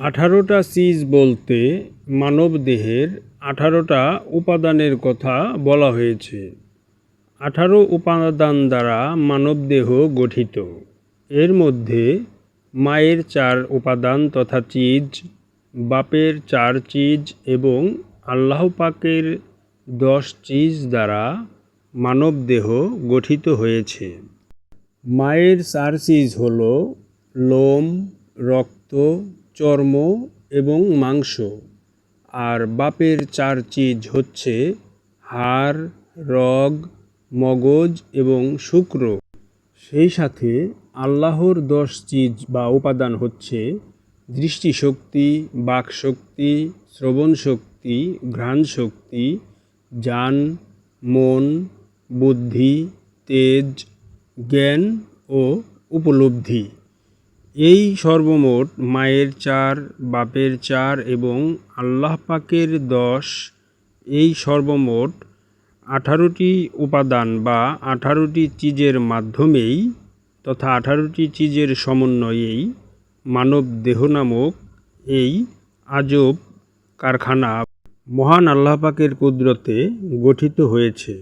আঠারোটা চিজ বলতে মানবদেহের আঠারোটা উপাদানের কথা বলা হয়েছে। আঠারো উপাদান দ্বারা মানবদেহ গঠিত। এর মধ্যে মায়ের চার উপাদান তথা চিজ, বাপের চার চিজ এবং আল্লাহ পাকের দশ চিজ দ্বারা মানবদেহ গঠিত হয়েছে। মায়ের চার চিজ হল লোম, রক্ত চর্ম এবং মাংস। আর বাপের চার চিজ হচ্ছে হাড়, রগ, মগজ এবং শুক্র। সেই সাথে আল্লাহর দশ চিজ বা উপাদান হচ্ছে দৃষ্টিশক্তি, বাকশক্তি শ্রবণ শক্তি ঘ্রাণ শক্তি জান মন, বুদ্ধি, তেজ, জ্ঞান ও উপলব্ধি। এই সর্বমোট মায়ের চার, বাপের চার এবং আল্লাহ পাকের দশ, এই সর্বমোট আঠারোটি উপাদান বা আঠারোটি চিজের মাধ্যমেই তথা আঠারোটি চিজের সমন্বয়েই মানব দেহ নামক এই আজব কারখানা মহান আল্লাহ পাকের কুদরতে গঠিত হয়েছে।